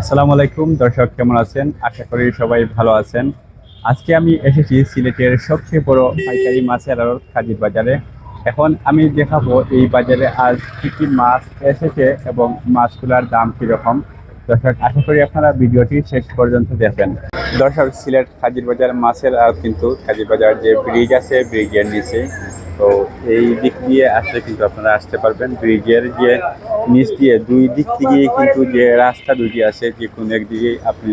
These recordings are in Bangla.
আসসালামু আলাইকুম দর্শক কেমন আছেন? আশা করি সবাই ভালো আছেন। আজকে আমি এসেছি সিলেটের সবচেয়ে বড় পাইকারি মাছের আড়ত কাজীর বাজারে। এখন আমি দেখাবো এই বাজারে আজ কী কী মাছ এসেছে এবং মাছগুলোর দাম কীরকম। দর্শক, আশা করি আপনারা ভিডিওটি শেষ পর্যন্ত দেখবেন। দর্শক, সিলেট কাজীর বাজার মাছের আর কিন্তু কাজীর বাজার যে ব্রিজ আছে ব্রিজের নিচে। তো এই দিক দিয়ে আসলে কিন্তু আপনারা আসতে পারবেন। ব্রিজের যে নিচ দিয়ে, দুই দিক থেকে কিন্তু যে রাস্তা দুটি আছে, যে কোনো একদিকেই আপনি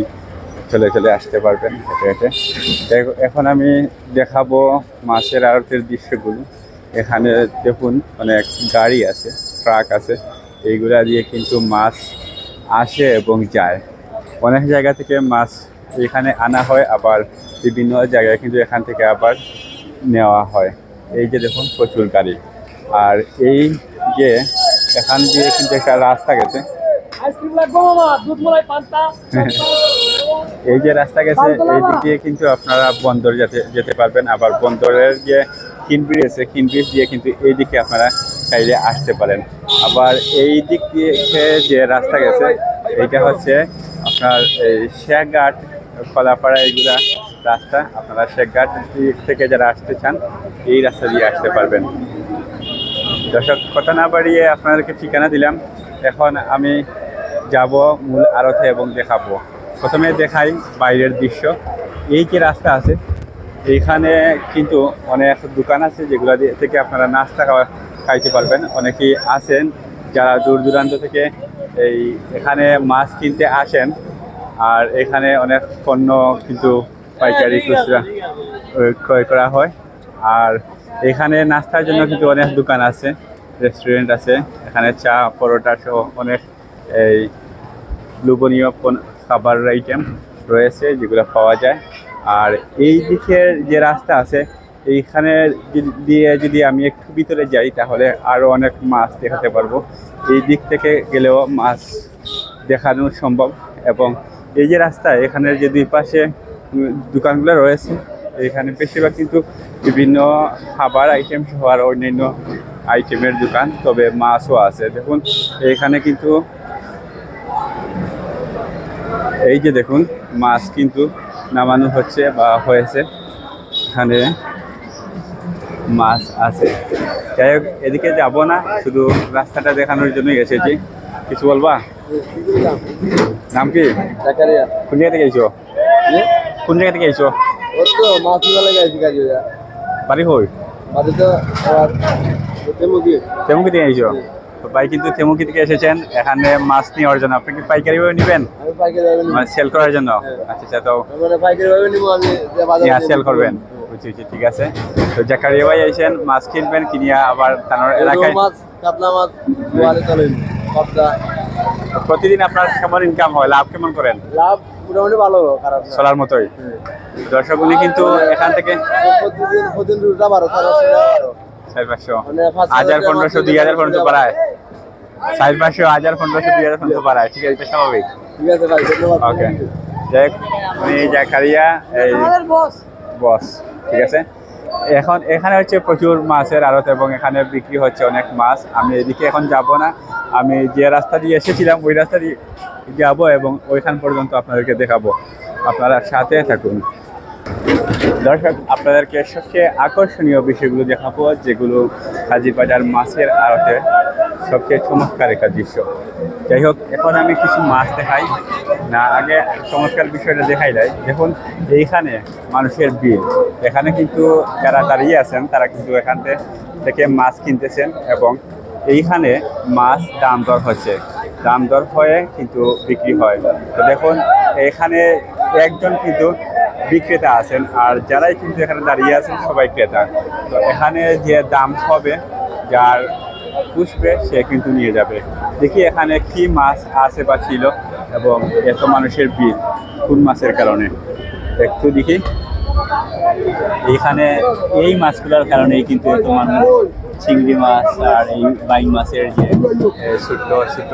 চলে চলে আসতে পারবেন হেঁটে হেঁটে। এখন আমি দেখাবো মাছের আড়তের দৃশ্যগুলো। এখানে দেখুন অনেক গাড়ি আছে ট্রাক আছে। এইগুলা দিয়ে কিন্তু মাছ আসে এবং যায়। অনেক জায়গা থেকে মাছ এখানে আনা হয় আবার বিভিন্ন জায়গায় কিন্তু এখান থেকে আবার নেওয়া হয়। এই যে দেখুন প্রচুর গাড়ি। আর এই যে এখান দিয়ে কিন্তু একটা রাস্তা গেছে। এই যে রাস্তা গেছে এই দিক দিয়ে কিন্তু আপনারা বন্দর যেতে যেতে পারবেন। আবার বন্দরের যে খিনব্রিজ আছে খিনব্রিজ দিয়ে কিন্তু এই দিকে আপনারা চাইলে আসতে পারেন। আবার এই দিক দিয়ে যে রাস্তা গেছে, এইটা হচ্ছে আপনার এই শেখঘাট, কলাপাড়া এইগুলা রাস্তা। আপনারা শেখঘাট থেকে যারা আসতে চান, এই রাস্তা দিয়ে আসতে পারবেন। দর্শক, কথা না বাড়িয়ে আপনাদেরকে ঠিকানা দিলাম। এখন আমি যাব মূল আড়তে এবং দেখাবো। প্রথমে দেখাই বাইরের দৃশ্য। এই যে রাস্তা আছে? এইখানে কিন্তু অনেক দোকান আছে যেগুলো থেকে আপনারা নাস্তা খাইতে পারবেন। অনেকেই আছেন যারা দূর দূরান্ত থেকে এই এখানে মাছ কিনতে আসেন আর এখানে অনেক পণ্য কিন্তু পাইকারি খুচরা ক্রয় করা হয়। আর এখানে নাস্তার জন্য কিন্তু অনেক দোকান আছে, রেস্টুরেন্ট আছে। এখানে চা, পরোটা সহ অনেক এই লোভনীয় খাবার আইটেম রয়েছে যেগুলো পাওয়া যায়। আর এই দিকের যে রাস্তা আছে, এইখানে দিয়ে যদি আমি একটু ভিতরে যাই, তাহলে আরও অনেক মাছ দেখাতে পারব। এই দিক থেকে গেলেও মাছ দেখানো সম্ভব এবং এই যে রাস্তা এখানের যে দুই পাশে দোকানগুলো রয়েছে, এখানে বেশিরভাগ কিন্তু বিভিন্ন খাবার আইটেম সহ আর অন্যান্য আইটেমের দোকান, তবে মাছও আছে। দেখুন, এখানে কিন্তু, এই যে দেখুন, মাছ কিন্তু নামানো হচ্ছে বা হয়েছে। এখানে মাছ আছে। যাই হোক এদিকে যাব না শুধু রাস্তাটা দেখানোর জন্যই এসেছি। কিছু বলবা? নাম কি? কোন জায়গা থেকে এসো কোন জায়গা থেকে এসো বাড়ি হই বাড়ি তো তেমুকি তেমুকি থেকে এসো তো ভাই কিন্তু তেমুকি থেকে এসেছেন। এখানে মাছ নেওয়ার জন্য। আপনি কি পাইকারি ভাবে নেবেন? নিবো। মানে সেল করার জন্য? আচ্ছা আচ্ছা তো মানে সেল করবেন? বুঝছি বুঝছি, ঠিক আছে। তো জাকারিয়া ভাই আইছেন মাছ কিনবেন কিনিয়া আবার তার এলাকায় প্রতিদিন আপনার কেমন ইনকাম হয়? লাভ কেমন করেন? লাভ মোটামুটি ভালো খারাপ চলার মতোই। দর্শক উনি কিন্তু এখান থেকে প্রতিদিন প্রতিদিন রুটা বারো। সাড়ে পাঁচশো। চার পাঁচশো মানে হাজার পনেরোশো দুই হাজার পর্যন্ত চার পাঁচশো হাজার পনেরোশো দুই হাজার পর্যন্ত বাড়ায় ঠিক আছে এটা স্বাভাবিক। ঠিক আছে ভাই ধন্যবাদ। ওকে। উনি জাকারিয়া এই বস বস ঠিক আছে? এখন এখানে হচ্ছে প্রচুর মাছের আড়ত এবং এখানে বিক্রি হচ্ছে অনেক মাছ। আমি এদিকে এখন যাব না। আমি যে রাস্তা দিয়ে এসেছিলাম ওই রাস্তা দিয়ে যাব এবং ওইখান পর্যন্ত আপনাদেরকে দেখাবো। আপনারা সাথে থাকুন। দর্শক, আপনাদেরকে সবচেয়ে আকর্ষণীয় বিষয়গুলো দেখাবো, যেগুলো হাজিবাজার মাছের আড়তে সবচেয়ে চমৎকার একটা দৃশ্য। যাই হোক, এখন আমি কিছু মাছ দেখাই। না, আগে চমৎকার বিষয়টা দেখাই দেয় দেখুন, এইখানে মানুষের বিল এখানে কিন্তু যারা দাঁড়িয়ে আছেন, তারা কিন্তু এখান থেকে মাছ কিনতেছেন এবং এইখানে মাছ দাম দর হচ্ছে। দাম দর হয়ে কিন্তু বিক্রি হয়। তো দেখুন, এখানে একজন কিন্তু বিক্রেতা আছেন, আর যারাই কিন্তু এখানে দাঁড়িয়ে আছেন সবাই ক্রেতা। তো এখানে যে দাম হবে, যার পুষবে, সে কিন্তু নিয়ে যাবে। দেখি এখানে কি মাছ আছে বা ছিল এবং এত মানুষের ভিড় কোন মাছের কারণে? একটু দেখি। এখানে এই মাছগুলোর কারণেই কিন্তু এত মানুষ চিংড়ি মাছ আর এই বাইং মাছের যে ছোট ছোট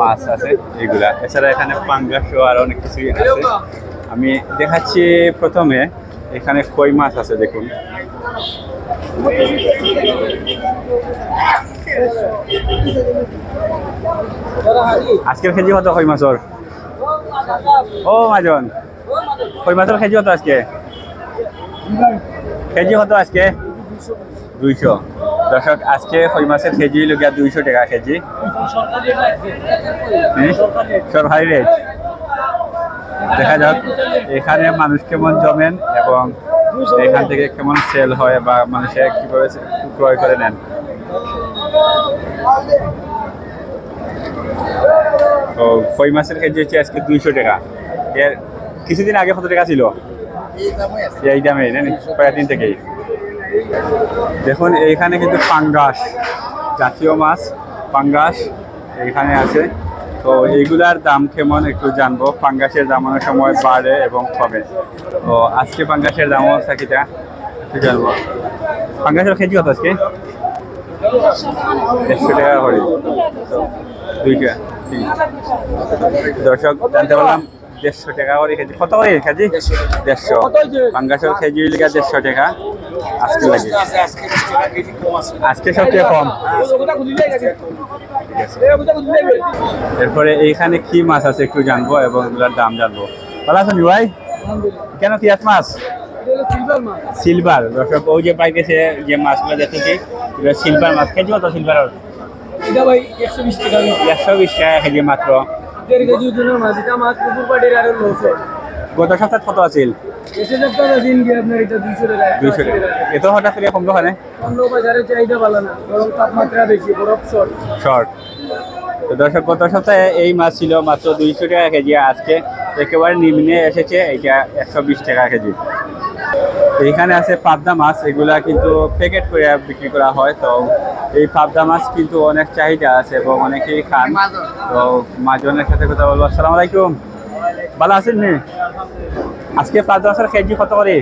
মাছ আছে, এগুলা। এছাড়া এখানে পাঙ্গাসও আর অনেক কিছু আছে। আমি দেখাচ্ছি প্রথমে, এখানে কই মাছ আছে দেখুন। আজকের কেজি কত কই মাছর? ও মাজন। কই মাছের কেজি কত আজকে? কেজি কত আজকে? দুইশো। দর্শক, আজকে কই মাছের কেজি লগিয়া দুইশো টাকা কেজি? সরকারি রেট। দেখা যাক, এখানে মানুষ কেমন জমেন এবং এখান থেকে কেমন সেল হয় বা মানুষে কীভাবে ক্রয় করে নেন। তো কই মাছের কেজি হচ্ছে আজকে দুইশো টাকা। এর কিছুদিন আগে কত টাকা ছিল? এই দামে জানি কয়েকদিন থেকেই। দেখুন এইখানে কিন্তু পাঙ্গাস জাতীয় মাছ পাঙ্গাস এইখানে আছে। তো এইগুলার দাম কেমন একটু জানব। পাঙ্গাসের দাম অনেক সময় বাড়ে এবং কমে। তো আজকে পাঙ্গাসের দাম চাকিটা একটু জানব। পাঙ্গাসের কেজি কত আজকে? দেড়শো টাকা করে। দুইটা দর্শক জানতে পারলাম দেড়শো টাকা করে কেজি। কত করে কেজি? দেড়শো পাঙ্গাসের কেজি লিখা দেড়শো টাকা। আজকে লাগে আজকে সবচেয়ে কম এরপরে এইখানে কি মাছ আছে একটু জানব এবং এগুলোর দাম জানব। ভালো আছেন ভাই? কেন কি আছে মাছ? সিলভার। দর্শক ওই যে পাইতেছে যে মাছগুলো দেখতেছি এগুলো সিলভার মাছ। কেজি কত সিলভার? এটা একশো বিশ টাকা। একশো বিশ টাকা কেজি মাত্র। দেড় কেজি মাছ। এটা মাছ পুকুর পাটির আরও নশো গত সপ্তাহে কত আছিল? দুইশো টাকা এত হঠাৎ করে কমলো বাজারে চাহিদা ভালো না বরং তাপমাত্রা বেশি বরফ শর্ট শর্ট তো দর্শক গত সপ্তাহে এই মাছ ছিল মাত্র দুইশো টাকা কেজি আজকে একেবারে নিম্নে এসেছে এটা একশো বিশ টাকা কেজি। এইখানে আছে পাবদা মাছ এগুলা কিন্তু প্যাকেট করে বিক্রি করা হয় তো এই পাবদা মাছ কিন্তু অনেক চাহিদা আছে এবং অনেকেই খান। তো মাজনের সাথে কথা বলব। আসসালামু আলাইকুম। ভালো আছেন নি? আজকে পাবদা মাছের কেজি কত করে?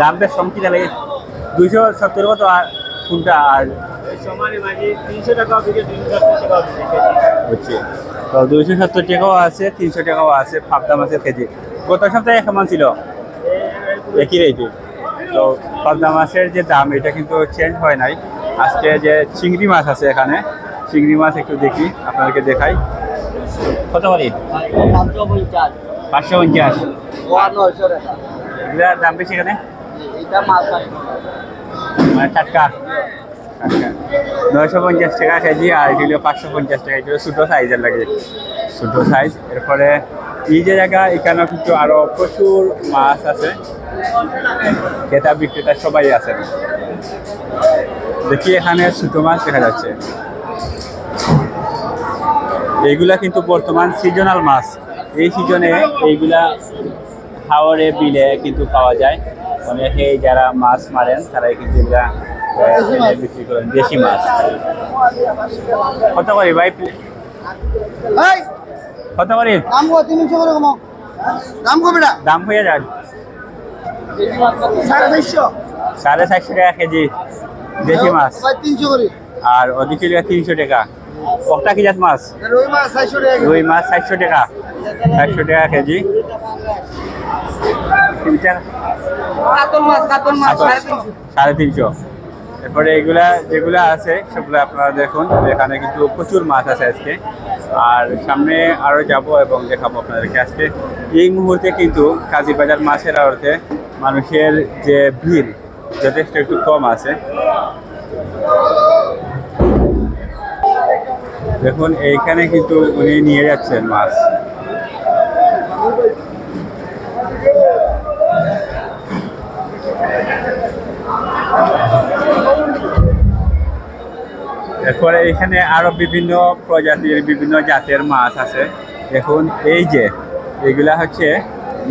দাম বেশ কম কিনা লাগে। দুইশো সত্তর কত আর কোনটা আর? তো দুইশো সত্তর টাকাও আছে, তিনশো টাকাও আছে পাবদা মাছের কেজি। গত সপ্তাহে কেমন ছিল? একই রেটে তো পাবদা মাছের যে দাম, এটা কিন্তু চেঞ্জ হয় নাই। আজকে যে চিংড়ি মাছ আছে এখানে, চিংড়ি মাছ একটু দেখি, আপনাদেরকে দেখাই। কত পাঁচশো পঞ্চাশ। নয়শো দাম বেশি এখানে? মানে টাটকা। নয়শো পঞ্চাশ টাকা কেজি আর এগুলো পাঁচশো পঞ্চাশ টাকা। এগুলো ছোটো সাইজের লাগে। ছোটো সাইজ। এরপরে এই যে জায়গা এখানেও কিন্তু আরও প্রচুর মাছ আছে। ক্রেতা বিক্রেতা সবাই আছেন। দেখি এখানে ছোটো মাছ দেখা যাচ্ছে। এইগুলা কিন্তু বর্তমান সিজনাল মাছ। এই সিজনে এইগুলা হাওড়ে বিলে কিন্তু পাওয়া যায়। অনেকে যারা মাছ মারেন তারাই কিন্তু এগুলা বিক্রি করেন দেশি মাছ। কত করে ভাই কত? করে দাম দাম হয়ে যান সাড়ে চারশো। টাকা কেজি। দেশি মাছ। তিনশো করে। আর ওদিকে তিনশো টাকা। ওটা কি জাত মাছ? রুই মাছ চারশো টাকা চারশো টাকা। কেজি। সাড়ে তিনশো। এরপরে এগুলা যেগুলা আছে সেগুলো আপনারা দেখুন। এখানে কিন্তু প্রচুর মাছ আছে আজকে। আর সামনে আরও যাব এবং দেখাবো আপনাদেরকে আজকে। এই মুহূর্তে কিন্তু কাজীবাজার মাছের আড়তে মানুষের যে ভিড় যথেষ্ট একটু কম আছে। দেখুন, এইখানে কিন্তু উনি নিয়ে যাচ্ছেন মাছ। এরপরে এখানে আরও বিভিন্ন প্রজাতির, বিভিন্ন জাতের মাছ আছে। দেখুন, এই যে, এগুলা হচ্ছে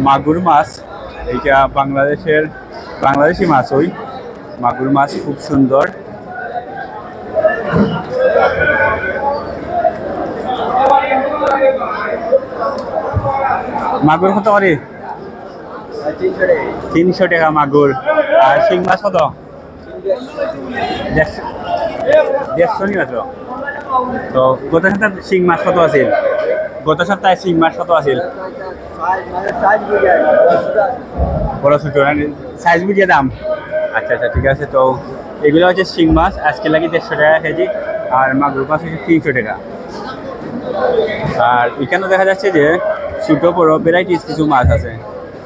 মাগুর মাছ। এইটা বাংলাদেশের বাংলাদেশি মাছ ওই। মাগুর মাছ খুব সুন্দর। মাগুর কত করে? তিনশো টাকা মাগুর। আর শিং মাছ কত? দেড়শো নি মাত্র তো? গত সপ্তাহে শিং মাছ কত আছিল? গত সপ্তাহে শিং মাছ কত আছিল? বড় ছোট সাইজ বুঝিয়ে দাম। আচ্ছা আচ্ছা ঠিক আছে, তো এগুলো হচ্ছে শিং মাছ। আজকে লাগে দেড়শো টাকা কেজি, আর মাগুর মাছ হচ্ছে তিনশো টাকা। আর এখানে দেখা যাচ্ছে যে ছোটো বড় ভ্যারাইটিস কিছু মাছ আছে।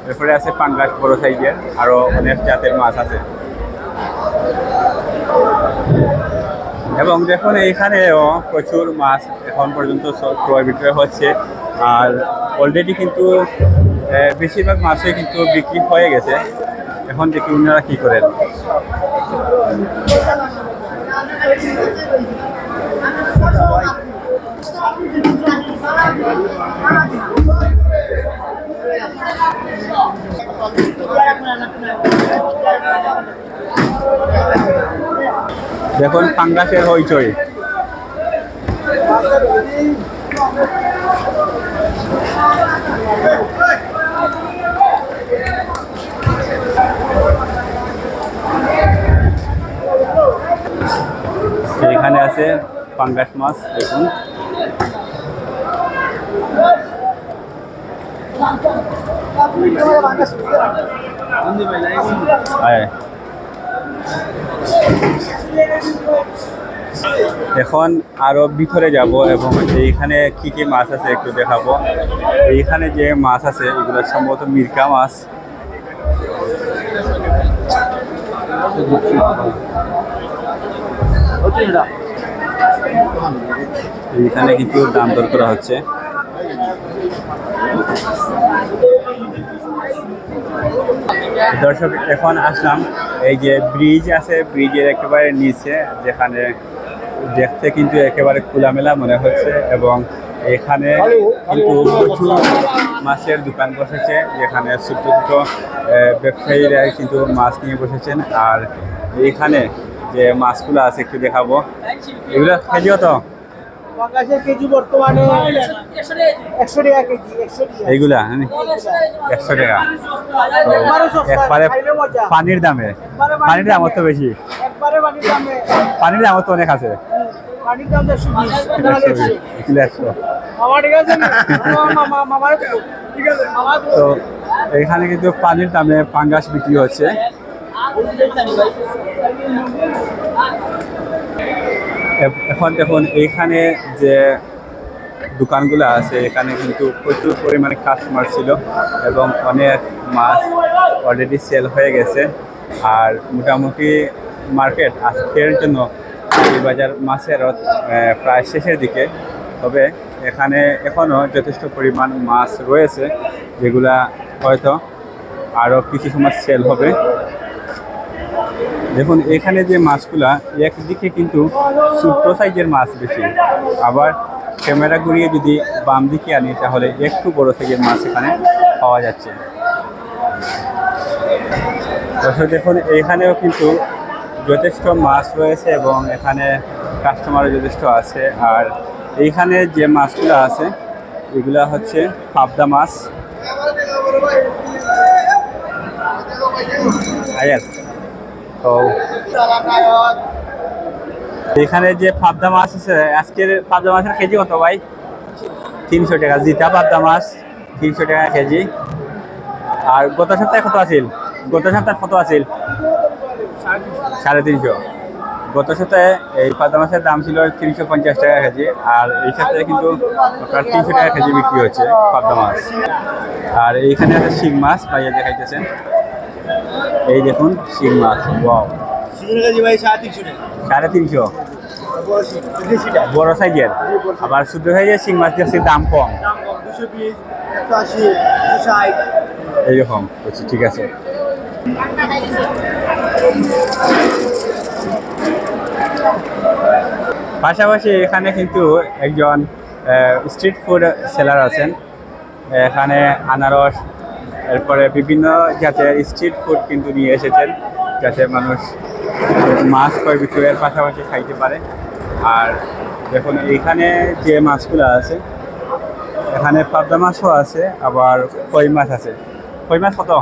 এরপরে আছে পাঙ্গাস বড় সাইজের আরও অনেক জাতের মাছ আছে। এবং দেখুন, এইখানেও প্রচুর মাছ এখন পর্যন্ত ক্রয় বিক্রয় হচ্ছে। আর অলরেডি কিন্তু বেশিরভাগ মাছই কিন্তু বিক্রি হয়ে গেছে। এখন দেখি ওনারা কী করেন। দেখুন পাঙ্গাসের হইচই এখানে আছে পাঙ্গাস মাছ দেখুন আয়। এখন আরও ভিতরে যাব এবং এইখানে কি কি মাছ আছে একটু দেখাবো। এইখানে যে মাছ আছে, এগুলো সম্ভবত মির্কা মাছ। এইখানে কিছু দাম দর করা হচ্ছে। দর্শক এখন আসলাম। এই যে ব্রিজ আছে ব্রিজের একেবারে নিচে যেখানে দেখতে কিন্তু একেবারে খোলামেলা মনে হচ্ছে এবং এখানে কিন্তু প্রচুর মাছের দোকান বসেছে যেখানে ছোট ছোট ব্যবসায়ীরা কিন্তু মাছ নিয়ে বসেছেন। আর এইখানে যে মাছগুলো আছে একটু দেখাবো। এগুলো খেলিও তো? পাঙ্গাসের কেজি বর্তমানে একশো টাকা কেজি এইগুলা? একশো টাকা। একবারে। পানির দামে। পানির দাম অত বেশি। পানির দামে। দাম তো অনেক আছে। পানির দাম একশো একশো তো এখানে কিন্তু পানির দামে পাঙ্গাস বিক্রি হচ্ছে। এখন দেখুন, এইখানে যে দোকানগুলো আছে, এখানে কিন্তু প্রচুর পরিমাণে কাস্টমার ছিল এবং অনেক মাছ অলরেডি সেল হয়ে গেছে। আর মোটামুটি মার্কেট আজকের জন্য এই বাজার মাছের প্রায় শেষের দিকে। তবে এখানে এখনও যথেষ্ট পরিমাণ মাছ রয়েছে, যেগুলা হয়তো আরও কিছু সময় সেল হবে। দেখুন, এখানে যে মাছগুলা, একদিকে কিন্তু ছোট্ট সাইজের মাছ বেশি। আবার ক্যামেরা ঘুরিয়ে যদি বাম দিকে আনি, তাহলে একটু বড় সাইজের মাছ এখানে পাওয়া যাচ্ছে। দেখুন, এখানেও কিন্তু যথেষ্ট মাছ রয়েছে এবং এখানে কাস্টমারও যথেষ্ট আছে। আর এইখানে যে মাছগুলো আছে, এগুলা হচ্ছে পাবদা মাছ। আয়ার এখানে যে পাবদা মাছ আছে, আজকের পাবদা মাছের কেজি কত ভাই? তিনশো টাকা। জিতা পাবদা মাছ, তিনশো টাকা কেজি। আর গত সপ্তাহে কত আছিল? গত সপ্তাহে কত আছিল? সাড়ে তিনশো। গত সপ্তাহে এই পাবদা মাছের দাম ছিল তিনশো পঞ্চাশ টাকা কেজি, আর এই সপ্তাহে কিন্তু তিনশো টাকা কেজি বিক্রি হচ্ছে পাবদা মাছ। আর এইখানে আছে শিং মাছ, ভাইয়া দেখাইতেছেন এই দেখুন শিং মাছ সাড়ে তিনশো বড় সাইজের। আবার ছোট সাইজের শিং মাছ দিয়ে দাম কম। এইরকম বলছি ঠিক আছে। পাশাপাশি এখানে কিন্তু একজন স্ট্রিট ফুড সেলার আছেন। এখানে আনারস এরপরে বিভিন্ন জাতের স্ট্রিট ফুড কিন্তু নিয়ে এসেছেন যাতে মানুষ মাছ ক্রয় বিক্রয়ের পাশাপাশি খাইতে পারে। আর দেখুন এইখানে যে মাছগুলো আছে এখানে পাবদা মাছও আছে আবার কই মাছ আছে। কই মাছ কত?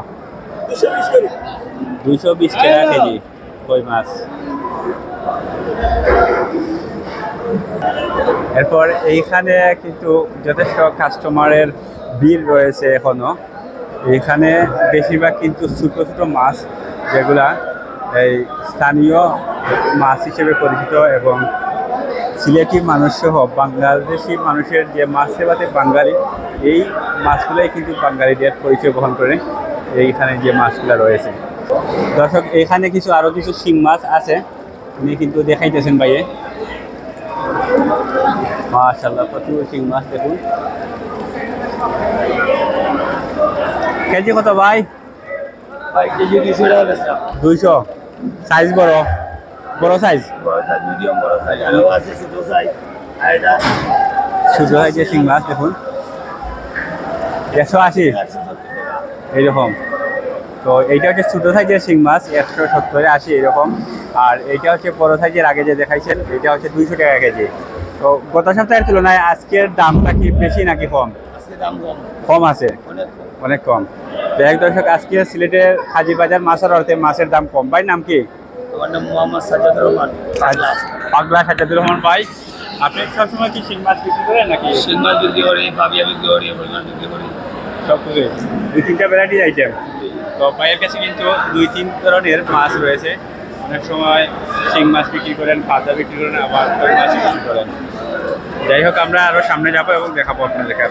দুইশো বিশ টাকা কেজি কই মাছ। এরপর এইখানে কিন্তু যথেষ্ট কাস্টমারের ভিড় রয়েছে এখনও। এইখানে বেশিরভাগ কিন্তু ছোটো ছোটো মাছ যেগুলা এই স্থানীয় মাছ হিসেবে পরিচিত এবং সিলেটি মানুষ সহ বাংলাদেশি মানুষের যে মাছ সেবাতে বাঙালি, এই মাছগুলোই কিন্তু বাঙালিদের পরিচয় বহন করে এইখানে যে মাছগুলো রয়েছে। দর্শক, এখানে কিছু আরও কিছু শিং মাছ আছে। উনি কিন্তু দেখাইতেছেন ভাইয়ে। মাশাল্লাহ প্রচুর শিং মাছ দেখুন। কেজি কত ভাই? দুইশো সাইজ বড়? বড় সাইজ এটা ছোট সাইজের শিং মাছ দেখুন। একশো আশি। এইরকম। তো এইটা হচ্ছে ছোটো সাইজের শিং মাছ একশো সত্তরে আশি এরকম আর এইটা হচ্ছে বড় সাইজের আগে যে দেখাইছেন এটা হচ্ছে দুইশো টাকা কেজি। তো গত সপ্তাহের তুলনায় আজকের দামটা কি বেশি নাকি কম? আজকে দাম কম। কম আছে। অনেক কম। তো এক দর্শক আজকে সিলেটের হাজিবাজার মাছের অর্থে মাছের দাম কম। ভাই নাম কি? আমার নাম মোহাম্মদ সাজ্জাদ রহমান পাগলা। পাগলা রহমান ভাই। আপনি সবসময় কি শিং মাছ বিক্রি করেন নাকি? সিঙ্গাল বিক্রি করি পাবিয়া বিক্রি করি বিক্রি করি। সব কিছু দুই তিনটা ভ্যারাইটি আইটেম তো ভাইয়ের কাছে কিন্তু দুই তিন ধরনের মাছ রয়েছে। অনেক সময় শিং মাছ বিক্রি করেন পাতা বিক্রি করেন আবার কই মাছ বিক্রি করেন। যাই হোক আমরা আরও সামনে যাব এবং দেখাবো আপনাদেরকে।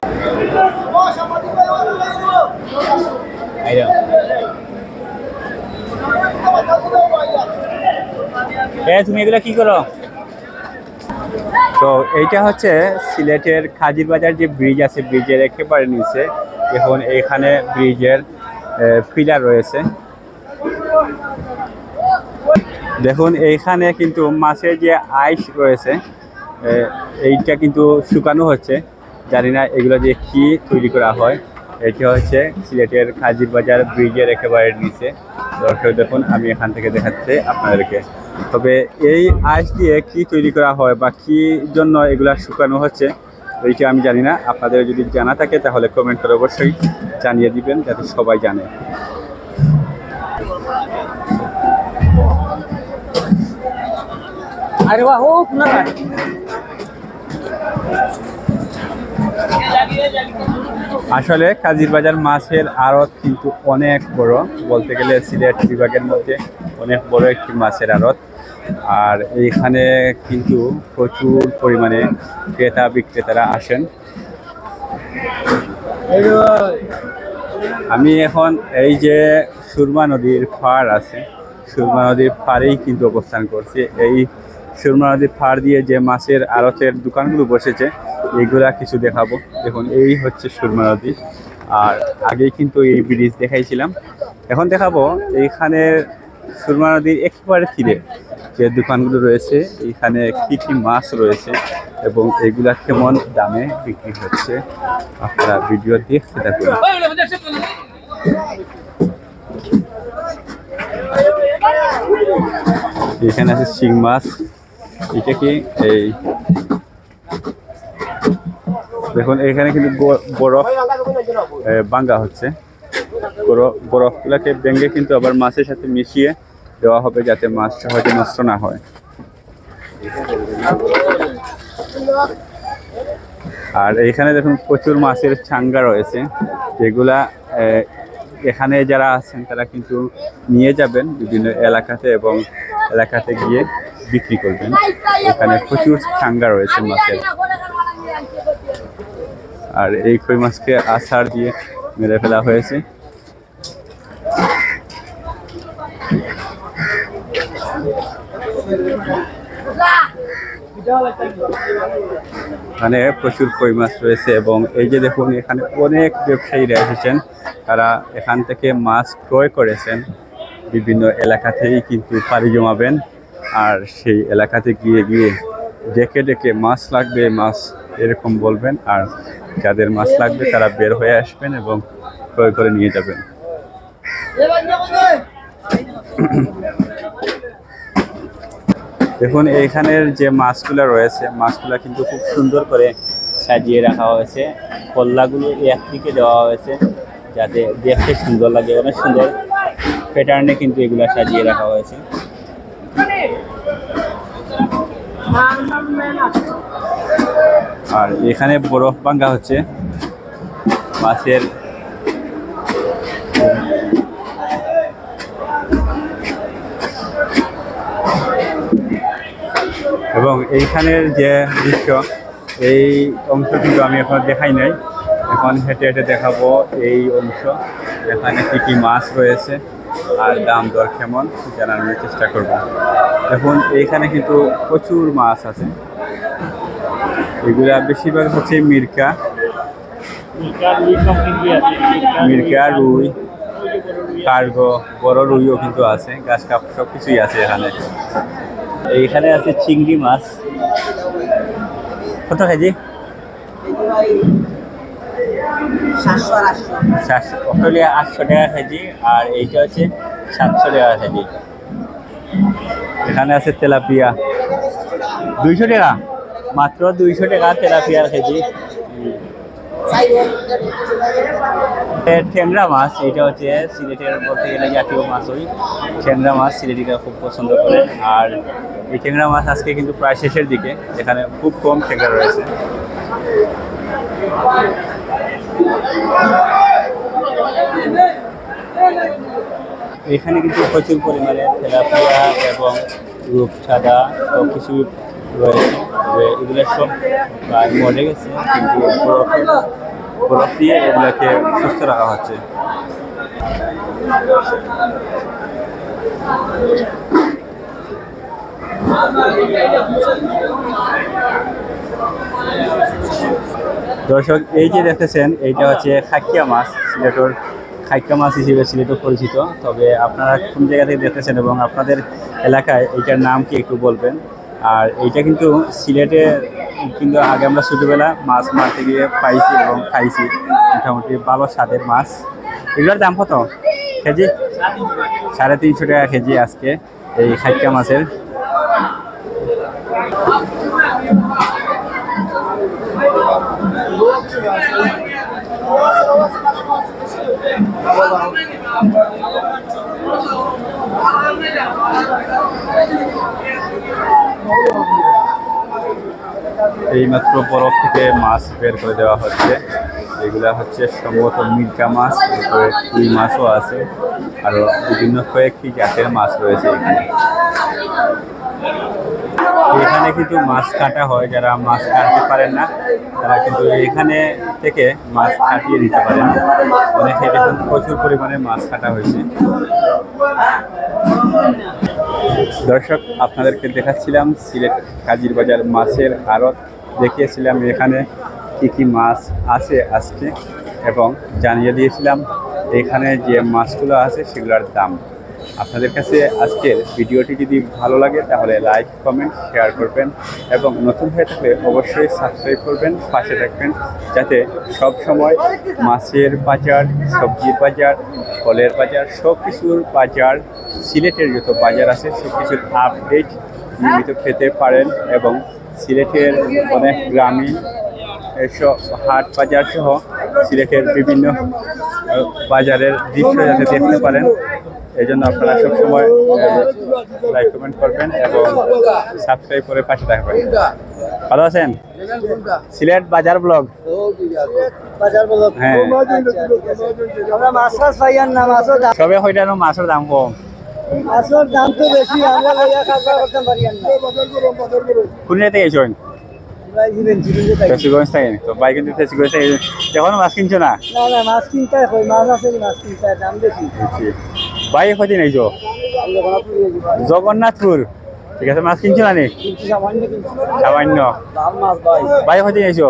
এ, তুমি এগুলো কি করো? তো এইটা হচ্ছে সিলেটের খাজির বাজার যে ব্রিজ আছে ব্রিজের একেবারে নিচে। এখন এইখানে ব্রিজের পিলার রয়েছে। দেখুন, এইখানে কিন্তু মাছের যে আইস রয়েছে এইটা কিন্তু শুকানো হচ্ছে। জানি না এগুলো দিয়ে কি তৈরি করা হয়। এটা হচ্ছে সিলেটের খাজির বাজার ব্রিজের একেবারে নিচে। দর্শক দেখুন, আমি এখান থেকে দেখাচ্ছি আপনাদেরকে। তবে এই আইস দিয়ে কি তৈরি করা হয় বা কি জন্য এগুলা শুকানো হচ্ছে, এইটা আমি জানি না। আপনাদের যদি জানা থাকে, তাহলে কমেন্ট করে অবশ্যই জানিয়ে দিবেন, যাতে সবাই জানে। আরে বাহ আসলে কাজির বাজার মাছের আড়ত কিন্তু অনেক বড়। বলতে গেলে সিলেট বিভাগের মধ্যে অনেক বড় একটি মাছের আড়ত। আর এইখানে কিন্তু প্রচুর পরিমাণে ক্রেতা বিক্রেতারা আসেন। আমি এখন এই যে সুরমা নদীর পাড় আছে, সুরমা নদীর পাড়েই কিন্তু অবস্থান করছি। এই সুরমা নদীর পাড় দিয়ে যে মাছের আড়তের দোকানগুলো বসেছে এইগুলা কিছু দেখাবো। দেখুন, এই হচ্ছে সুরমা নদী। আর আগেই কিন্তু এই ব্রিজ দেখাইছিলাম। এখন দেখাবো এইখানে সুরমা নদীর একেবারে তীরে যে দোকানগুলো রয়েছে, এইখানে কি কি মাছ রয়েছে এবং এগুলা কেমন দামে বিক্রি হচ্ছে। আপনারা ভিডিও দেখতে থাকুন। এখানে আছে শিং মাছ। এটা কি এই দেখুন, এখানে কিন্তু বরফ বাঙ্গা হচ্ছে। বরফ বরফগুলোকে ভেঙে কিন্তু আবার মাছের সাথে মিশিয়ে দেওয়া হবে যাতে মাছ সহজে নষ্ট না হয়। আর এখানে দেখুন, প্রচুর মাছের চাঙ্গা রয়েছে। যেগুলা এখানে যারা আছেন, তারা কিন্তু নিয়ে যাবেন বিভিন্ন এলাকাতে এবং এলাকাতে গিয়ে বিক্রি করবেন। এখানে প্রচুর চাঙ্গা রয়েছে মাছের। আর এই কই মাছকে আছাড় দিয়ে মেরে ফেলা হয়েছে। এখানে প্রচুর কই মাছ রয়েছে এবং এই যে দেখুন, এখানে অনেক ব্যবসায়ীরা এসেছেন। তারা এখান থেকে মাছ ক্রয় করেছেন। বিভিন্ন এলাকাতেই কিন্তু পাড়ি জমাবেন। আর সেই এলাকাতে গিয়ে গিয়ে ডেকে ডেকে মাছ লাগবে, মাছ এরকম বলবেন। আর যাদের মাছ লাগবে তারা বের হয়ে আসবেন এবং ক্রয় করে নিয়ে যাবেন। দেখুন, এইখানের যে মাছগুলো রয়েছে, মাছগুলো কিন্তু খুব সুন্দর করে সাজিয়ে রাখা হয়েছে। কল্লাগুলো একদিকে দেওয়া হয়েছে, যাতে দেখতে সুন্দর লাগে, অনেক সুন্দর প্যাটার্নে কিন্তু এগুলা সাজিয়ে রাখা হয়েছে। আর এখানে বরফ ভাঙ্গা হচ্ছে। মাছের এবং এইখানের যে দৃশ্য, এই অংশ কিন্তু আমি এখন দেখাই নাই। এখন হেঁটে হেঁটে দেখাবো এই অংশ এখানে কী কী মাছ রয়েছে আর দাম দর কেমন জানানোর চেষ্টা করব। এখন এইখানে কিন্তু প্রচুর মাছ আছে। এগুলা বেশিরভাগ হচ্ছে মির্কা। মির্কা রুই কার্গো বড় রুইও কিন্তু আছে গাছ কাপ সব কিছুই আছে এখানে। এইখানে আছে চিংড়ি মাছ। কত কেজি? সাতশো আটশো টাকা কেজি আর এইটা হচ্ছে সাতশো টাকা কেজি। এখানে আছে তেলাপিয়া। দুইশো টাকা? মাত্র দুইশো টাকা তেলাপিয়ার কেজি। ট্যাংরা মাছ, এটা হচ্ছে সিলেটের বলতে গেলে জাতীয় মাছ ওই। ট্যাংরা মাছ সিলেটিরা খুব পছন্দ করে। আর এই ট্যাংরা মাছ আজকে কিন্তু প্রায় শেষের দিকে। এখানে খুব কম ট্যাংরা রয়েছে। এখানে কিন্তু প্রচুর পরিমাণে তেলাপিয়া এবং রূপচাঁদা সব কিছু এগুলো সব মরে গেছে, কিন্তু সুস্থ রাখা হচ্ছে। দর্শক, এই যে দেখতেছেন, এইটা হচ্ছে খাকিয়া মাছ, সিলেটর খাইকা মাছ হিসেবে সিলেটও পরিচিত। তবে আপনারা কোন জায়গা থেকে দেখতেছেন এবং আপনাদের এলাকায় এইটার নাম কি একটু বলবেন? আর এইটা কিন্তু সিলেটে কিন্তু আগে আমরা ছোটোবেলা মাছ মারতে গিয়ে পাইছি এবং খাইছি। মোটামুটি ভালো স্বাদের মাছ। এগুলোর দাম কত? কেজি? সাড়ে তিনশো টাকা কেজি আজকে এই খাইকা মাছের। এইমাত্র বরফ থেকে মাছ বের করে দেওয়া হচ্ছে। এগুলা হচ্ছে সম্ভবত মির্জা মাছ রুই মাছও আছে আরও বিভিন্ন কয়েকটি জাতের মাছ রয়েছে এখানে। এখানে কিন্তু মাছ কাটা হয়, যারা মাছ কাটতে পারেন না, তারা কিন্তু এখানে থেকে মাছ কাটিয়ে দিতে পারেন। অনেকে দেখুন, প্রচুর পরিমাণে মাছ কাটা হয়েছে। দর্শক, আপনাদেরকে দেখাচ্ছিলাম সিলেট কাজির বাজার মাছের আড়ত দেখিয়েছিলাম এখানে কি কি মাছ আছে আজকে এবং জানিয়ে দিয়েছিলাম এখানে যে মাছগুলো আছে সেগুলোর দাম। আপনাদের কাছে আজকের ভিডিওটি যদি ভালো লাগে, তাহলে লাইক, কমেন্ট, শেয়ার করবেন এবং নতুন হয়ে থাকলে অবশ্যই সাবস্ক্রাইব করবেন, পাশে থাকবেন, যাতে সব সময় মাছের বাজার, সবজির বাজার, ফলের বাজার সব কিছুর বাজার, সিলেটের যত বাজার আছে সব কিছুর আপডেট নিয়মিত পেতে পারেন এবং সিলেটের অনেক গ্রামীণ এসব হাট বাজার সহ সিলেটের বিভিন্ন বাজারের দৃশ্য যাতে দেখতে পারেন। এই জন্য আপনারা সবসময় লাইক কমেন্ট করবেন এবং সাবস্ক্রাইব করে পাশে থাকবেন। ভালো আছেন? সিলেট বাজার ব্লগ। হ্যাঁ। সবে হইটানো মাছের দাম কম। মাছের দাম তো বেশি আমরা লইয়া খাবার করতে পারি না কোন জায়গা থেকে এসেছেন? আমরা ইভেন চিলিতে থাকি? ফেসিগঞ্জ থেকে তো বাইক কিন্তু ফেসিগঞ্জ থেকে এখনও মাছ কিনছো না? না না মাছ কিনতে হয় মাছ আছে মাছ কিনতে দাম বেশি। বাইক কদিন আইছো? জগন্নাথপুর। ঠিক আছে, মাছ কিনছো নানি সামান্য। ভাই কদিন আইছো?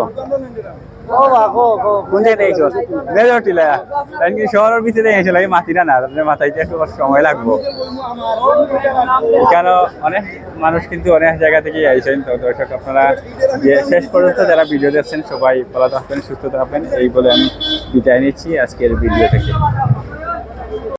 শহরের ভিতরে না মাথায় একটু সময় লাগবো। অনেক মানুষ কিন্তু অনেক জায়গা আপনারা শেষ পর্যন্ত যারা ভিডিও দেখছেন, সবাই ভালো থাকবেন, সুস্থ থাকবেন। এই বলে আমি বিদায় নিচ্ছি আজকের ভিডিও থেকে।